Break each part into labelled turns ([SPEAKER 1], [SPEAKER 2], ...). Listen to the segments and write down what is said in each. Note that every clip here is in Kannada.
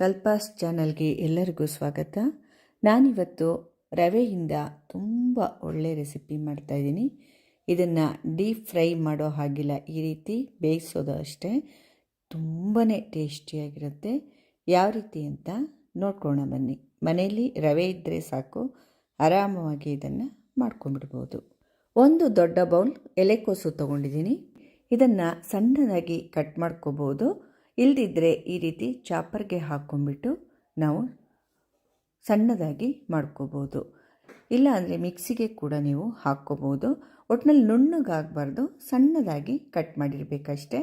[SPEAKER 1] ಕಲ್ಪಾಸ್ ಚಾನಲ್ಗೆ ಎಲ್ಲರಿಗೂ ಸ್ವಾಗತ. ನಾನಿವತ್ತು ರವೆಯಿಂದ ತುಂಬ ಒಳ್ಳೆ ರೆಸಿಪಿ ಮಾಡ್ತಾಯಿದ್ದೀನಿ ಇದನ್ನು ಡೀಪ್ ಫ್ರೈ ಮಾಡೋ ಹಾಗಿಲ್ಲ, ಈ ರೀತಿ ಬೇಯಿಸೋದು ಅಷ್ಟೇ. ತುಂಬಾ ಟೇಸ್ಟಿಯಾಗಿರುತ್ತೆ. ಯಾವ ರೀತಿ ಅಂತ ನೋಡ್ಕೊಳ್ಳೋಣ ಬನ್ನಿ. ಮನೆಯಲ್ಲಿ ರವೆ ಇದ್ದರೆ ಸಾಕು, ಆರಾಮವಾಗಿ ಇದನ್ನು ಮಾಡ್ಕೊಂಡ್ಬಿಡ್ಬೋದು. ಒಂದು ದೊಡ್ಡ ಬೌಲ್ ಎಲೆಕೋಸು ತೊಗೊಂಡಿದ್ದೀನಿ. ಇದನ್ನು ಸಣ್ಣದಾಗಿ ಕಟ್ ಮಾಡ್ಕೋಬೋದು. ಇಲ್ದಿದ್ದರೆ ಈ ರೀತಿ ಚಾಪರ್ಗೆ ಹಾಕ್ಕೊಂಬಿಟ್ಟು ನಾವು ಸಣ್ಣದಾಗಿ ಮಾಡ್ಕೋಬೋದು. ಇಲ್ಲ ಅಂದರೆ ಮಿಕ್ಸಿಗೆ ಕೂಡ ನೀವು ಹಾಕ್ಕೋಬೋದು ಒಟ್ಟಿನಲ್ಲಿ ನುಣ್ಣಗಾಗಬಾರ್ದು, ಸಣ್ಣದಾಗಿ ಕಟ್ ಮಾಡಿರಬೇಕಷ್ಟೇ.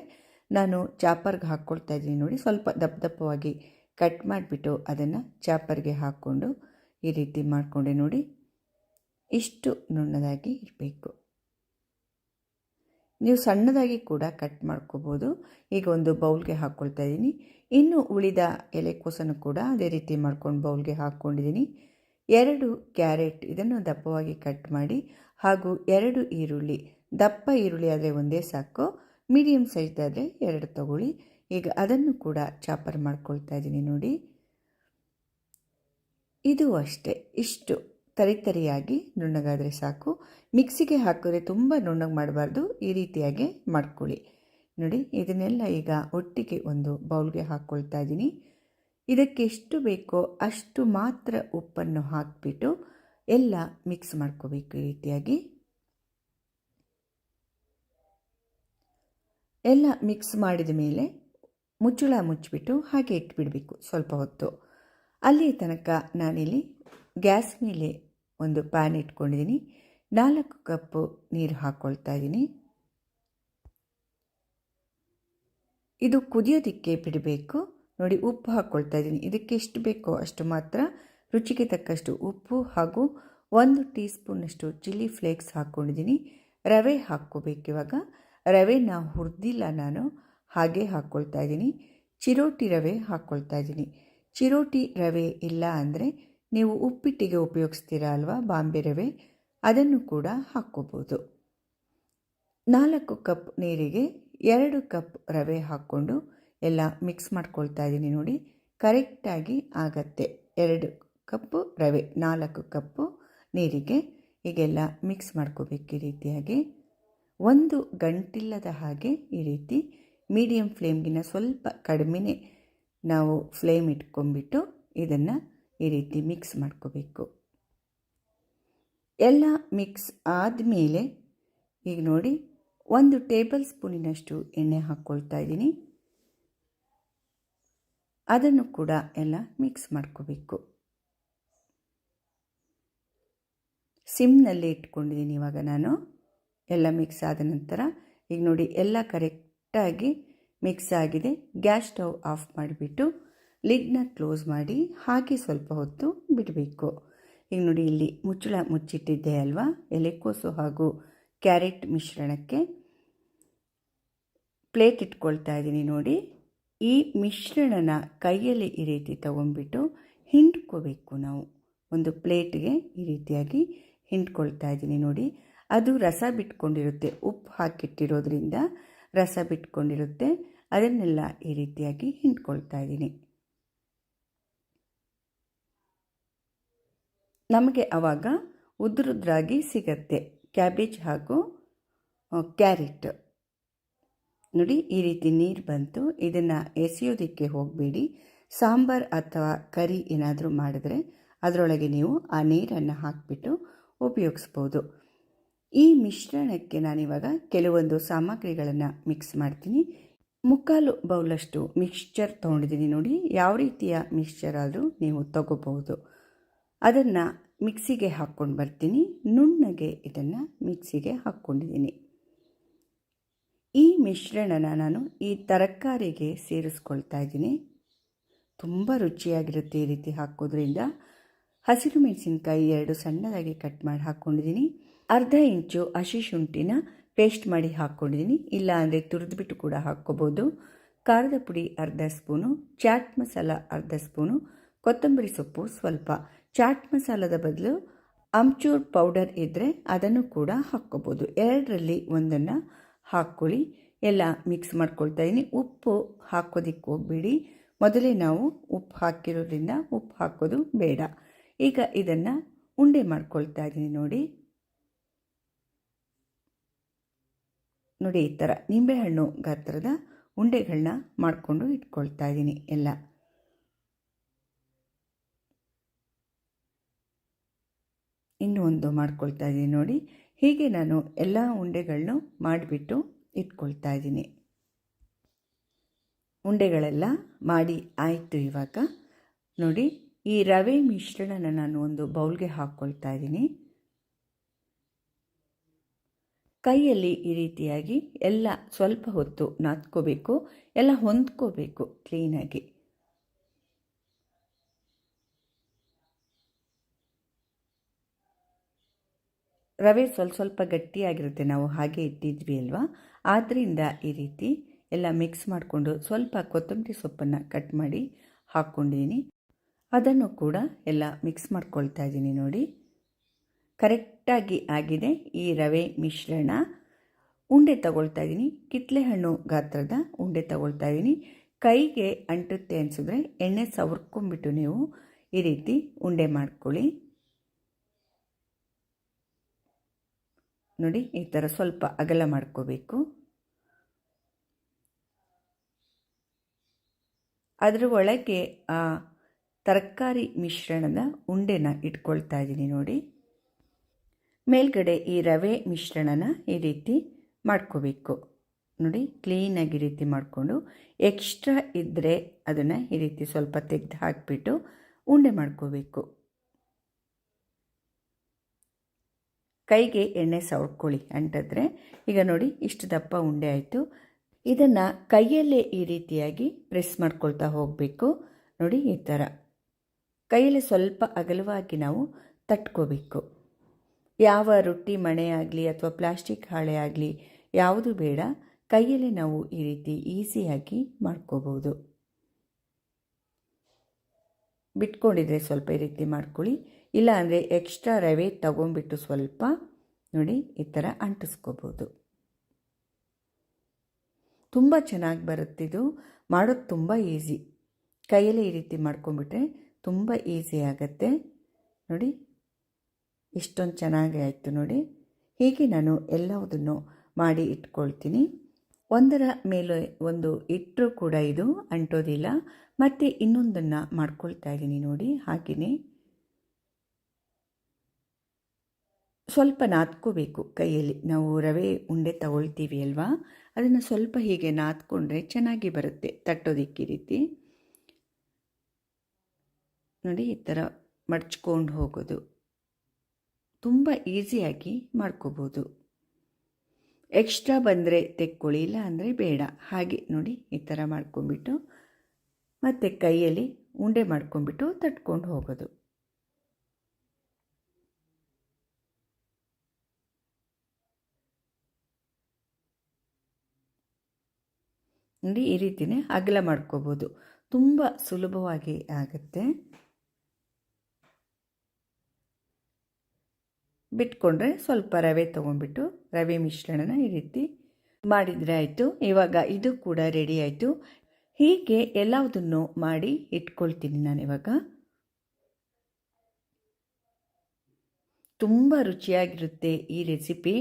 [SPEAKER 1] ನಾನು ಚಾಪರ್ಗೆ ಹಾಕ್ಕೊಳ್ತಾ ಇದ್ದೀನಿ ನೋಡಿ, ಸ್ವಲ್ಪ ದಪ್ಪ ದಪ್ಪವಾಗಿ ಕಟ್ ಮಾಡಿಬಿಟ್ಟು ಅದನ್ನು ಚಾಪರ್ಗೆ ಹಾಕ್ಕೊಂಡು ಈ ರೀತಿ ಮಾಡಿಕೊಂಡೆ ನೋಡಿ, ಇಷ್ಟು ನುಣ್ಣದಾಗಿ ಇರಬೇಕು. ನೀವು ಸಣ್ಣದಾಗಿ ಕೂಡ ಕಟ್ ಮಾಡ್ಕೋಬೋದು. ಈಗ ಒಂದು ಬೌಲ್ಗೆ ಹಾಕ್ಕೊಳ್ತಾ ಇದ್ದೀನಿ. ಇನ್ನು ಉಳಿದ ಎಲೆಕೋಸನ್ನು ಕೂಡ ಅದೇ ರೀತಿ ಮಾಡ್ಕೊಂಡು ಬೌಲ್ಗೆ ಹಾಕ್ಕೊಂಡಿದ್ದೀನಿ ಎರಡು ಕ್ಯಾರೆಟ್ ಇದನ್ನು ದಪ್ಪವಾಗಿ ಕಟ್ ಮಾಡಿ ಹಾಗೂ ಎರಡು ಈರುಳ್ಳಿ, ದಪ್ಪ ಈರುಳ್ಳಿ ಆದರೆ ಒಂದೇ ಸಾಕು ಮೀಡಿಯಮ್ ಸೈಜ್ದಾದರೆ ಎರಡು ತಗೊಳ್ಳಿ. ಈಗ ಅದನ್ನು ಕೂಡ ಚಾಪರ್ ಮಾಡ್ಕೊಳ್ತಾ ಇದ್ದೀನಿ ನೋಡಿ. ಇದು ಅಷ್ಟೇ, ಇಷ್ಟು. ತರಿತರಿಯಾಗಿ ನುಣ್ಣಗಾದರೆ ಸಾಕು. ಮಿಕ್ಸಿಗೆ ಹಾಕಿದ್ರೆ ತುಂಬ ನುಣ್ಣಗೆ ಮಾಡಬಾರ್ದು. ಈ ರೀತಿಯಾಗಿ ಮಾಡ್ಕೊಳ್ಳಿ. ನೋಡಿ, ಇದನ್ನೆಲ್ಲ ಈಗ ಒಟ್ಟಿಗೆ ಒಂದು ಬೌಲ್ಗೆ ಹಾಕ್ಕೊಳ್ತಾ ಇದ್ದೀನಿ ಇದಕ್ಕೆ ಎಷ್ಟು ಬೇಕೋ ಅಷ್ಟು ಮಾತ್ರ ಉಪ್ಪನ್ನು ಹಾಕಿಬಿಟ್ಟು ಎಲ್ಲ ಮಿಕ್ಸ್ ಮಾಡ್ಕೋಬೇಕು ಈ ರೀತಿಯಾಗಿ. ಎಲ್ಲ ಮಿಕ್ಸ್ ಮಾಡಿದ ಮೇಲೆ ಮುಚ್ಚುಳ ಮುಚ್ಚಿಬಿಟ್ಟು ಹಾಗೆ ಇಟ್ಬಿಡಬೇಕು ಸ್ವಲ್ಪ ಹೊತ್ತು. ಅಲ್ಲಿ ತನಕ ನಾನಿಲ್ಲಿ ಗ್ಯಾಸ್ ಮೇಲೆ ಒಂದು ಪ್ಯಾನ್ ಇಟ್ಕೊಂಡಿದ್ದೀನಿ. ನಾಲ್ಕು ಕಪ್ಪು ನೀರು ಹಾಕ್ಕೊಳ್ತಾ ಇದ್ದೀನಿ. ಇದು ಕುದಿಯೋದಕ್ಕೆ ಬಿಡಬೇಕು. ನೋಡಿ, ಉಪ್ಪು ಹಾಕ್ಕೊಳ್ತಾ ಇದ್ದೀನಿ. ಇದಕ್ಕೆ ಎಷ್ಟು ಬೇಕೋ ಅಷ್ಟು ಮಾತ್ರ ರುಚಿಗೆ ತಕ್ಕಷ್ಟು ಉಪ್ಪು ಹಾಗೂ ಒಂದು ಟೀ ಸ್ಪೂನಷ್ಟು ಚಿಲ್ಲಿ ಫ್ಲೇಕ್ಸ್ ಹಾಕ್ಕೊಂಡಿದ್ದೀನಿ ರವೆ ಹಾಕ್ಕೋಬೇಕು ಇವಾಗ. ರವೆನ ಹುರಿದಿಲ್ಲ ನಾನು. ಹಾಗೆ ಹಾಕ್ಕೊಳ್ತಾ ಇದ್ದೀನಿ. ಚಿರೋಟಿ ರವೆ ಹಾಕ್ಕೊಳ್ತಾ ಇದ್ದೀನಿ. ಚಿರೋಟಿ ರವೆ ಇಲ್ಲ ಅಂದರೆ ನೀವು ಉಪ್ಪಿಟ್ಟಿಗೆ ಉಪಯೋಗಿಸ್ತೀರಾ ಅಲ್ವಾ? ಬಾಂಬೆ ರವೆ. ಅದನ್ನು ಕೂಡ ಹಾಕ್ಕೋಬೋದು. ನಾಲ್ಕು ಕಪ್ ನೀರಿಗೆ ಎರಡು ಕಪ್ ರವೆ ಹಾಕ್ಕೊಂಡು ಎಲ್ಲ ಮಿಕ್ಸ್ ಮಾಡ್ಕೊಳ್ತಾ ಇದ್ದೀನಿ ನೋಡಿ. ಕರೆಕ್ಟಾಗಿ ಆಗತ್ತೆ. ಎರಡು ಕಪ್ಪು ರವೆ, ನಾಲ್ಕು ಕಪ್ಪು ನೀರಿಗೆ ಹೀಗೆಲ್ಲ ಮಿಕ್ಸ್ ಮಾಡ್ಕೋಬೇಕು ಈ ರೀತಿಯಾಗಿ. ಒಂದು ಗಂಟಿಲ್ಲದ ಹಾಗೆ ಈ ರೀತಿ ಮೀಡಿಯಮ್ ಫ್ಲೇಮ್ಗಿನ ಸ್ವಲ್ಪ ಕಡಿಮೆನೇ ನಾವು ಫ್ಲೇಮ್ ಇಟ್ಕೊಂಡ್ಬಿಟ್ಟು ಇದನ್ನು ಈ ರೀತಿ ಮಿಕ್ಸ್ ಮಾಡ್ಕೋಬೇಕು. ಎಲ್ಲ ಮಿಕ್ಸ್ ಆದಮೇಲೆ ಈಗ ನೋಡಿ ಒಂದು ಟೇಬಲ್ ಸ್ಪೂನಿನಷ್ಟು ಎಣ್ಣೆ ಹಾಕ್ಕೊಳ್ತಾ ಇದ್ದೀನಿ. ಅದನ್ನು ಕೂಡ ಎಲ್ಲ ಮಿಕ್ಸ್ ಮಾಡ್ಕೋಬೇಕು. ಸಿಮ್ನಲ್ಲಿ ಇಟ್ಕೊಂಡಿದ್ದೀನಿ ಇವಾಗ ನಾನು. ಎಲ್ಲ ಮಿಕ್ಸ್ ಆದ ನಂತರ ಈಗ ನೋಡಿ ಎಲ್ಲ ಕರೆಕ್ಟಾಗಿ ಮಿಕ್ಸ್ ಆಗಿದೆ. ಗ್ಯಾಸ್ ಸ್ಟವ್ ಆಫ್ ಮಾಡಿಬಿಟ್ಟು ಲಿಡ್ನ ಕ್ಲೋಸ್ ಮಾಡಿ ಹಾಕಿ ಸ್ವಲ್ಪ ಹೊತ್ತು ಬಿಡಬೇಕು. ಈಗ ನೋಡಿ, ಇಲ್ಲಿ ಮುಚ್ಚಳ ಮುಚ್ಚಿಟ್ಟಿದ್ದೆ ಅಲ್ವಾ? ಎಲೆಕೋಸು ಹಾಗೂ ಕ್ಯಾರೆಟ್ ಮಿಶ್ರಣಕ್ಕೆ ಪ್ಲೇಟ್ ಇಟ್ಕೊಳ್ತಾ ಇದ್ದೀನಿ ನೋಡಿ. ಈ ಮಿಶ್ರಣನ ಕೈಯಲ್ಲಿ ಈ ರೀತಿ ತಗೊಂಡ್ಬಿಟ್ಟು ಹಿಂಡ್ಕೋಬೇಕು ನಾವು. ಒಂದು ಪ್ಲೇಟ್ಗೆ ಈ ರೀತಿಯಾಗಿ ಹಿಂಡ್ಕೊಳ್ತಾ ಇದ್ದೀನಿ ನೋಡಿ. ಅದು ರಸ ಬಿಟ್ಕೊಂಡಿರುತ್ತೆ. ಉಪ್ಪು ಹಾಕಿಟ್ಟಿರೋದ್ರಿಂದ ರಸ ಬಿಟ್ಕೊಂಡಿರುತ್ತೆ. ಅದನ್ನೆಲ್ಲ ಈ ರೀತಿಯಾಗಿ ಹಿಂಡ್ಕೊಳ್ತಾ ಇದ್ದೀನಿ. ನಮಗೆ ಆವಾಗ ಉದ್ರುದ್ರಾಗಿ ಸಿಗತ್ತೆ. ಕ್ಯಾಬೇಜ್ ಹಾಗೂ ಕ್ಯಾರೆಟ್. ನೋಡಿ, ಈ ರೀತಿ ನೀರು ಬಂತು. ಇದನ್ನು ಎಸೆಯೋದಕ್ಕೆ ಹೋಗಬೇಡಿ. ಸಾಂಬಾರ್ ಅಥವಾ ಕರಿ ಏನಾದರೂ ಮಾಡಿದ್ರೆ ಅದರೊಳಗೆ ನೀವು ಆ ನೀರನ್ನು ಹಾಕಿಬಿಟ್ಟು ಉಪಯೋಗಿಸ್ಬೋದು. ಈ ಮಿಶ್ರಣಕ್ಕೆ ನಾನಿವಾಗ ಕೆಲವೊಂದು ಸಾಮಗ್ರಿಗಳನ್ನು ಮಿಕ್ಸ್ ಮಾಡ್ತೀನಿ. ಮುಕ್ಕಾಲು ಬೌಲಷ್ಟು ಮಿಕ್ಸ್ಚರ್ ತೊಗೊಂಡಿದ್ದೀನಿ ನೋಡಿ. ಯಾವ ರೀತಿಯ ಮಿಕ್ಸ್ಚರ್ ಆದರೂ ನೀವು ತಗೋಬಹುದು. ಅದನ್ನು ಮಿಕ್ಸಿಗೆ ಹಾಕ್ಕೊಂಡು ಬರ್ತೀನಿ. ನುಣ್ಣಗೆ ಇದನ್ನು ಮಿಕ್ಸಿಗೆ ಹಾಕ್ಕೊಂಡಿದ್ದೀನಿ. ಈ ಮಿಶ್ರಣನ ನಾನು ಈ ತರಕಾರಿಗೆ ಸೇರಿಸ್ಕೊಳ್ತಾ ಇದ್ದೀನಿ. ತುಂಬ ರುಚಿಯಾಗಿರುತ್ತೆ ಈ ರೀತಿ ಹಾಕೋದ್ರಿಂದ. ಹಸಿರು ಮೆಣಸಿನ್ಕಾಯಿ ಎರಡು ಸಣ್ಣದಾಗಿ ಕಟ್ ಮಾಡಿ ಹಾಕ್ಕೊಂಡಿದ್ದೀನಿ. ಅರ್ಧ ಇಂಚು ಹಸಿ ಶುಂಠಿನ ಪೇಸ್ಟ್ ಮಾಡಿ ಹಾಕ್ಕೊಂಡಿದ್ದೀನಿ. ಇಲ್ಲ ಅಂದರೆ ತುರಿದ್ಬಿಟ್ಟು ಕೂಡ ಹಾಕ್ಕೋಬೋದು. ಖಾರದ ಪುಡಿ ಅರ್ಧ ಸ್ಪೂನು, ಚಾಟ್ ಮಸಾಲ ಅರ್ಧ ಸ್ಪೂನು, ಕೊತ್ತಂಬರಿ ಸೊಪ್ಪು ಸ್ವಲ್ಪ ಚಾಟ್ ಮಸಾಲದ ಬದಲು ಅಮ್ಚೂರ್ ಪೌಡರ್ ಇದ್ದರೆ ಅದನ್ನು ಕೂಡ ಹಾಕ್ಕೋಬೋದು. ಎರಡರಲ್ಲಿ ಒಂದನ್ನು ಹಾಕ್ಕೊಳ್ಳಿ. ಎಲ್ಲ ಮಿಕ್ಸ್ ಮಾಡ್ಕೊಳ್ತಾ ಇದ್ದೀನಿ ಉಪ್ಪು ಹಾಕೋದಿಕ್ಕೆ ಹೋಗ್ಬೇಡಿ. ಮೊದಲೇ ನಾವು ಉಪ್ಪು ಹಾಕಿರೋದ್ರಿಂದ ಉಪ್ಪು ಹಾಕೋದು ಬೇಡ. ಈಗ ಇದನ್ನು ಉಂಡೆ ಮಾಡ್ಕೊಳ್ತಾ ಇದ್ದೀನಿ ನೋಡಿ. ನೋಡಿ ಈ ಥರ ನಿಂಬೆಹಣ್ಣು ಗಾತ್ರದ ಉಂಡೆಗಳನ್ನ ಮಾಡಿಕೊಂಡು ಇಟ್ಕೊಳ್ತಾ ಇದ್ದೀನಿ ಎಲ್ಲ. ಇನ್ನೂ ಒಂದು ಮಾಡ್ಕೊಳ್ತಾ ಇದ್ದೀನಿ ನೋಡಿ. ಹೀಗೆ ನಾನು ಎಲ್ಲ ಉಂಡೆಗಳನ್ನು ಮಾಡಿಬಿಟ್ಟು ಇಟ್ಕೊಳ್ತಾ ಇದ್ದೀನಿ. ಉಂಡೆಗಳೆಲ್ಲ ಮಾಡಿ ಆಯಿತು ಇವಾಗ. ನೋಡಿ, ಈ ರವೆ ಮಿಶ್ರಣನ ನಾನು ಒಂದು ಬೌಲ್ಗೆ ಹಾಕ್ಕೊಳ್ತಾ ಇದ್ದೀನಿ. ಕೈಯಲ್ಲಿ ಈ ರೀತಿಯಾಗಿ ಎಲ್ಲ ಸ್ವಲ್ಪ ಹೊತ್ತು ನಾದ್ಕೋಬೇಕು, ಎಲ್ಲ ಹೊಂದ್ಕೋಬೇಕು ಕ್ಲೀನಾಗಿ. ರವೆ ಸ್ವಲ್ಪ ಸ್ವಲ್ಪ ಗಟ್ಟಿಯಾಗಿರುತ್ತೆ. ನಾವು ಹಾಗೆ ಇಟ್ಟಿದ್ವಿ ಅಲ್ವಾ? ಆದ್ದರಿಂದ ಈ ರೀತಿ ಎಲ್ಲ ಮಿಕ್ಸ್ ಮಾಡಿಕೊಂಡು ಸ್ವಲ್ಪ ಕೊತ್ತಂಬರಿ ಸೊಪ್ಪನ್ನು ಕಟ್ ಮಾಡಿ ಹಾಕ್ಕೊಂಡಿದ್ದೀನಿ ಅದನ್ನು ಕೂಡ ಎಲ್ಲ ಮಿಕ್ಸ್ ಮಾಡ್ಕೊಳ್ತಾ ಇದ್ದೀನಿ ನೋಡಿ. ಕರೆಕ್ಟಾಗಿ ಆಗಿದೆ ಈ ರವೆ ಮಿಶ್ರಣ. ಉಂಡೆ ತಗೊಳ್ತಾ ಇದ್ದೀನಿ. ಕಿತ್ಲೆ ಹಣ್ಣು ಗಾತ್ರದ ಉಂಡೆ ತಗೊಳ್ತಾ ಇದ್ದೀನಿ. ಕೈಗೆ ಅಂಟುತ್ತೆ ಅನಿಸಿದ್ರೆ ಎಣ್ಣೆ ಸವರ್ಕೊಂಬಿಟ್ಟು ನೀವು ಈ ರೀತಿ ಉಂಡೆ ಮಾಡ್ಕೊಳ್ಳಿ. ನೋಡಿ, ಈ ಥರ ಸ್ವಲ್ಪ ಅಗಲ ಮಾಡ್ಕೋಬೇಕು. ಅದರ ಒಳಗೆ, ಆ ತರಕಾರಿ ಮಿಶ್ರಣದ ಉಂಡೆನ ಇಟ್ಕೊಳ್ತಾ ಇದ್ದೀನಿ ನೋಡಿ. ಮೇಲ್ಗಡೆ ಈ ರವೆ ಮಿಶ್ರಣನ ಈ ರೀತಿ ಮಾಡ್ಕೋಬೇಕು. ನೋಡಿ, ಕ್ಲೀನಾಗಿ ಈ ರೀತಿ ಮಾಡಿಕೊಂಡು, ಎಕ್ಸ್ಟ್ರಾ ಇದ್ದರೆ ಅದನ್ನು ಈ ರೀತಿ ಸ್ವಲ್ಪ ತೆಗೆದು ಹಾಕಿಬಿಟ್ಟು ಉಂಡೆ ಮಾಡ್ಕೋಬೇಕು. ಕೈಗೆ ಎಣ್ಣೆ ಸವರ್ಕೊಳ್ಳಿ ಅಂತಂದರೆ, ಈಗ ನೋಡಿ ಇಷ್ಟು ದಪ್ಪ ಉಂಡೆ ಆಯಿತು. ಇದನ್ನು ಕೈಯಲ್ಲೇ ಈ ರೀತಿಯಾಗಿ ಪ್ರೆಸ್ ಮಾಡ್ಕೊಳ್ತಾ ಹೋಗಬೇಕು. ನೋಡಿ ಈ ಥರ ಕೈಯಲ್ಲಿ ಸ್ವಲ್ಪ ಅಗಲವಾಗಿ ನಾವು ತಟ್ಕೋಬೇಕು. ಯಾವ ರೊಟ್ಟಿ ಮಣೆ ಆಗಲಿ ಅಥವಾ ಪ್ಲಾಸ್ಟಿಕ್ ಹಾಳೆ ಆಗಲಿ ಯಾವುದು ಬೇಡ, ಕೈಯಲ್ಲಿ ನಾವು ಈ ರೀತಿ ಈಸಿಯಾಗಿ ಮಾಡ್ಕೋಬೋದು ಬಿಟ್ಕೊಂಡಿದ್ರೆ ಸ್ವಲ್ಪ ಈ ರೀತಿ ಮಾಡ್ಕೊಳ್ಳಿ. ಇಲ್ಲ ಅಂದರೆ ಎಕ್ಸ್ಟ್ರಾ ರವೆ ತಗೊಂಬಿಟ್ಟು ಸ್ವಲ್ಪ ನೋಡಿ ಈ ಥರ ಅಂಟಿಸ್ಕೋಬೋದು. ತುಂಬ ಚೆನ್ನಾಗಿ ಬರುತ್ತಿದ್ದು ಮಾಡೋದು ತುಂಬ ಈಸಿ ಕೈಯಲ್ಲಿ ಈ ರೀತಿ ಮಾಡ್ಕೊಂಬಿಟ್ರೆ ತುಂಬ ಈಸಿ ಆಗುತ್ತೆ. ನೋಡಿ, ಇಷ್ಟೊಂದು ಚೆನ್ನಾಗಿ ಆಯಿತು ನೋಡಿ. ಹೀಗೆ ನಾನು ಎಲ್ಲವುದನ್ನು ಮಾಡಿ ಇಟ್ಕೊಳ್ತೀನಿ. ಒಂದರ ಮೇಲೆ ಒಂದು ಇಟ್ಟರೂ ಕೂಡ ಇದು ಅಂಟೋದಿಲ್ಲ. ಮತ್ತು ಇನ್ನೊಂದನ್ನು ಮಾಡ್ಕೊಳ್ತಾ ಇದ್ದೀನಿ ನೋಡಿ ಹಾಗೆಯೇ ಸ್ವಲ್ಪ ನಾದ್ಕೋಬೇಕು ಕೈಯಲ್ಲಿ. ನಾವು ರವೆ ಉಂಡೆ ತಗೊಳ್ತೀವಿ ಅಲ್ವಾ? ಅದನ್ನು ಸ್ವಲ್ಪ ಹೀಗೆ ನಾದ್ಕೊಂಡ್ರೆ ಚೆನ್ನಾಗಿ ಬರುತ್ತೆ ತಟ್ಟೋದಿಕ್ಕೆ ರೀತಿ. ನೋಡಿ, ಈ ಥರ ಮಡ್ಚ್ಕೊಂಡು ಹೋಗೋದು. ತುಂಬ ಈಸಿಯಾಗಿ ಮಾಡ್ಕೋಬೋದು. ಎಕ್ಸ್ಟ್ರಾ ಬಂದರೆ ತೆಕ್ಕೊಳ್ಳಿ ಇಲ್ಲ ಅಂದರೆ ಬೇಡ. ಹಾಗೆ ನೋಡಿ, ಈ ಥರ ಮಾಡ್ಕೊಂಬಿಟ್ಟು ಮತ್ತು ಕೈಯಲ್ಲಿ ಉಂಡೆ ಮಾಡ್ಕೊಂಬಿಟ್ಟು ತಟ್ಕೊಂಡು ಹೋಗೋದು. ನೋಡಿ ಈ ರೀತಿಯೇ ಅಗಲ ಮಾಡ್ಕೋಬೋದು. ತುಂಬ ಸುಲಭವಾಗಿ ಆಗುತ್ತೆ. ಬಿಟ್ಕೊಂಡ್ರೆ ಸ್ವಲ್ಪ ರವೆ ತೊಗೊಂಡ್ಬಿಟ್ಟು, ರವೆ ಮಿಶ್ರಣನ ಈ ರೀತಿ ಮಾಡಿದರೆ ಆಯಿತು. ಇವಾಗ ಇದು ಕೂಡ ರೆಡಿ ಆಯಿತು. ಹೀಗೆ ಎಲ್ಲದನ್ನು ಮಾಡಿ ಇಟ್ಕೊಳ್ತೀನಿ ನಾನು ಇವಾಗ. ತುಂಬ ರುಚಿಯಾಗಿರುತ್ತೆ ಈ ರೆಸಿಪಿ.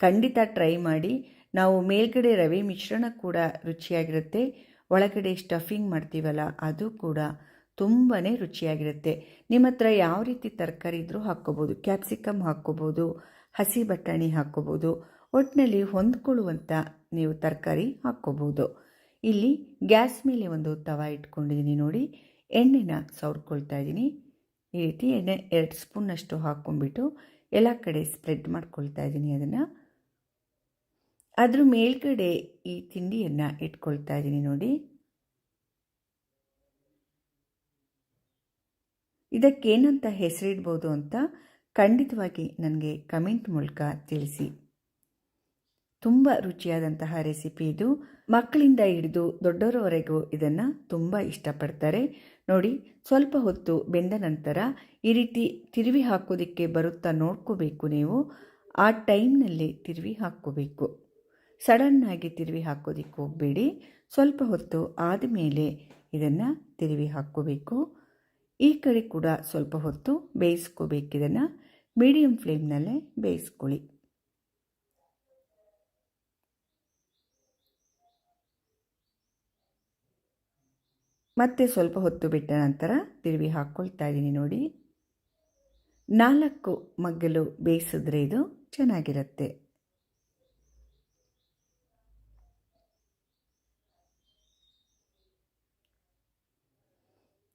[SPEAKER 1] ಖಂಡಿತ ಟ್ರೈ ಮಾಡಿ. ನಾವು ಮೇಲ್ಗಡೆ ರವೆ ಮಿಶ್ರಣ ಕೂಡ ರುಚಿಯಾಗಿರುತ್ತೆ. ಒಳಗಡೆ ಸ್ಟಫಿಂಗ್ ಮಾಡ್ತೀವಲ್ಲ, ಅದು ಕೂಡ ತುಂಬಾ ರುಚಿಯಾಗಿರುತ್ತೆ. ನಿಮ್ಮ ಹತ್ರ ಯಾವ ರೀತಿ ತರಕಾರಿ ಇದ್ದರೂ ಹಾಕ್ಕೋಬೋದು. ಕ್ಯಾಪ್ಸಿಕಮ್ ಹಾಕ್ಕೋಬೋದು, ಹಸಿ ಬಟಾಣಿ ಹಾಕ್ಕೋಬೋದು. ಒಟ್ಟಿನಲ್ಲಿ ಹೊಂದ್ಕೊಳ್ಳುವಂಥ ನೀವು ತರಕಾರಿ ಹಾಕ್ಕೋಬೋದು. ಇಲ್ಲಿ ಗ್ಯಾಸ್ ಮೇಲೆ ಒಂದು ತವ ಇಟ್ಕೊಂಡಿದ್ದೀನಿ ನೋಡಿ. ಎಣ್ಣೆನ ಸವರ್ಕೊಳ್ತಾ ಇದ್ದೀನಿ. ಈ ರೀತಿ ಎಣ್ಣೆ ಎರಡು ಸ್ಪೂನಷ್ಟು ಹಾಕ್ಕೊಂಡ್ಬಿಟ್ಟು ಎಲ್ಲ ಕಡೆ ಸ್ಪ್ರೆಡ್ ಮಾಡ್ಕೊಳ್ತಾ ಇದ್ದೀನಿ ಅದನ್ನು. ಅದ್ರ ಮೇಲ್ಗಡೆ ಈ ತಿಂಡಿಯನ್ನು ಇಟ್ಕೊಳ್ತಾ ಇದ್ದೀನಿ ನೋಡಿ. ಇದಕ್ಕೇನಂತ ಹೆಸರಿಡ್ಬೋದು ಅಂತ ಖಂಡಿತವಾಗಿ ನನಗೆ ಕಮೆಂಟ್ ಮೂಲಕ ತಿಳಿಸಿ. ತುಂಬ ರುಚಿಯಾದಂತಹ ರೆಸಿಪಿ ಇದು. ಮಕ್ಕಳಿಂದ ಹಿಡಿದು ದೊಡ್ಡವರವರೆಗೂ ಇದನ್ನು ತುಂಬ ಇಷ್ಟಪಡ್ತಾರೆ. ನೋಡಿ, ಸ್ವಲ್ಪ ಹೊತ್ತು ಬೆಂದ ನಂತರ ಈ ರೀತಿ ತಿರುವಿ ಹಾಕೋದಕ್ಕೆ ಬರುತ್ತಾ ನೋಡ್ಕೋಬೇಕು ನೀವು. ಆ ಟೈಮ್ನಲ್ಲಿ ತಿರುವಿ ಹಾಕ್ಕೋಬೇಕು. ಸಡನ್ನಾಗಿ ತಿರುವಿ ಹಾಕೋದಕ್ಕೆ ಹೋಗಬೇಡಿ. ಸ್ವಲ್ಪ ಹೊತ್ತು ಆದಮೇಲೆ ಇದನ್ನು ತಿರುವಿ ಹಾಕ್ಕೋಬೇಕು. ಈ ಕಡೆ ಕೂಡ ಸ್ವಲ್ಪ ಹೊತ್ತು ಬೇಯಿಸ್ಕೋಬೇಕು ಇದನ್ನು. ಮೀಡಿಯಮ್ ಫ್ಲೇಮ್ನಲ್ಲೇ ಬೇಯಿಸ್ಕೊಳ್ಳಿ. ಮತ್ತೆ ಸ್ವಲ್ಪ ಹೊತ್ತು ಬಿಟ್ಟ ನಂತರ ತಿರುವಿ ಹಾಕ್ಕೊಳ್ತಾ ಇದ್ದೀನಿ ನೋಡಿ. ನಾಲ್ಕು ಮಗ್ಗಲು ಬೇಯಿಸಿದ್ರೆ ಇದು ಚೆನ್ನಾಗಿರುತ್ತೆ.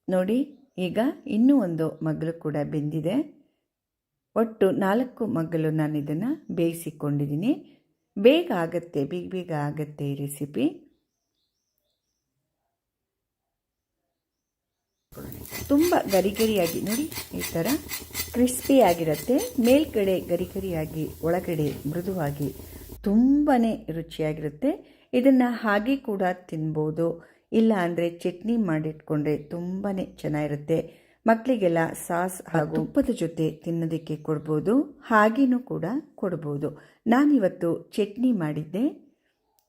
[SPEAKER 1] ನೋಡಿ, ಈಗ ಇನ್ನೂ ಒಂದು ಮಗ್ಗಲು ಕೂಡ ಬೆಂದಿದೆ. ಒಟ್ಟು ನಾಲ್ಕು ಮಗ್ಗಲು ನಾನು ಇದನ್ನು ಬೇಯಿಸಿಕೊಂಡಿದ್ದೀನಿ. ಬೇಗ ಆಗತ್ತೆ, ಬೇಗ ಬೇಗ ಆಗತ್ತೆ ಈ ರೆಸಿಪಿ. ತುಂಬ ಗರಿ ಗರಿಯಾಗಿ ನೋಡಿ, ಈ ಥರ ಕ್ರಿಸ್ಪಿ ಆಗಿರುತ್ತೆ. ಮೇಲ್ಗಡೆ ಗರಿ ಗರಿಯಾಗಿ ಒಳಗಡೆ ಮೃದುವಾಗಿ ತುಂಬಾ ರುಚಿಯಾಗಿರುತ್ತೆ. ಇದನ್ನು ಹಾಗೆ ಕೂಡ ತಿನ್ಬೋದು. ಇಲ್ಲ ಅಂದರೆ ಚಟ್ನಿ ಮಾಡಿಟ್ಕೊಂಡ್ರೆ ತುಂಬಾ ಚೆನ್ನಾಗಿರುತ್ತೆ. ಮಕ್ಕಳಿಗೆಲ್ಲ ಸಾಸ್ ಹಾಗೂ ತುಪ್ಪದ ಜೊತೆ ತಿನ್ನೋದಕ್ಕೆ ಕೊಡ್ಬೋದು, ಹಾಗೇನೂ ಕೂಡ ಕೊಡ್ಬೋದು. ನಾನಿವತ್ತು ಚಟ್ನಿ ಮಾಡಿದ್ದೆ.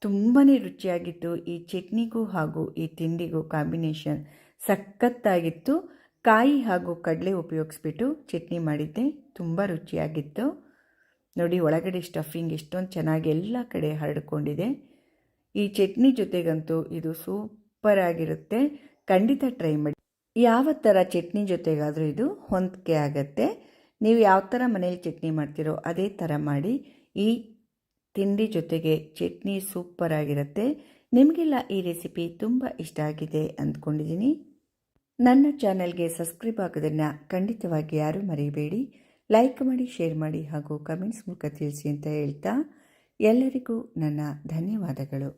[SPEAKER 1] ತುಂಬಾ ರುಚಿಯಾಗಿತ್ತು. ಈ ಚಟ್ನಿಗೂ ಹಾಗೂ ಈ ತಿಂಡಿಗೂ ಕಾಂಬಿನೇಷನ್ ಸಖತ್ತಾಗಿತ್ತು. ಕಾಯಿ ಹಾಗೂ ಕಡಲೆ ಉಪಯೋಗಿಸ್ಬಿಟ್ಟು ಚಟ್ನಿ ಮಾಡಿದ್ದೆ. ತುಂಬ ರುಚಿಯಾಗಿತ್ತು. ನೋಡಿ, ಒಳಗಡೆ ಸ್ಟಫಿಂಗ್ ಎಷ್ಟೊಂದು ಚೆನ್ನಾಗಿ ಎಲ್ಲ ಕಡೆ ಹರಡ್ಕೊಂಡಿದೆ. ಈ ಚಟ್ನಿ ಜೊತೆಗಂತೂ ಇದು ಸೂಪರ್ ಆಗಿರುತ್ತೆ. ಖಂಡಿತ ಟ್ರೈ ಮಾಡಿ. ಯಾವ ಥರ ಚಟ್ನಿ ಜೊತೆಗಾದರೂ ಇದು ಹೊಂದಿಕೆ ಆಗತ್ತೆ. ನೀವು ಯಾವ ಥರ ಮನೇಲಿ ಚಟ್ನಿ ಮಾಡ್ತೀರೋ ಅದೇ ಥರ ಮಾಡಿ. ಈ ತಿಂಡಿ ಜೊತೆಗೆ ಚಟ್ನಿ ಸೂಪರ್ ಆಗಿರುತ್ತೆ. ನಿಮಗೆಲ್ಲ ಈ ರೆಸಿಪಿ ತುಂಬ ಇಷ್ಟ ಆಗಿದೆ ಅಂದ್ಕೊಂಡಿದ್ದೀನಿ. ನನ್ನ ಚಾನಲ್ಗೆ ಸಬ್ಸ್ಕ್ರೈಬ್ ಆಗೋದನ್ನು ಖಂಡಿತವಾಗಿ ಯಾರೂ ಮರೆಯಬೇಡಿ ಲೈಕ್ ಮಾಡಿ, ಶೇರ್ ಮಾಡಿ ಹಾಗೂ ಕಮೆಂಟ್ಸ್ ಮೂಲಕ ತಿಳಿಸಿ ಅಂತ ಹೇಳ್ತಾ ಎಲ್ಲರಿಗೂ ನನ್ನ ಧನ್ಯವಾದಗಳು.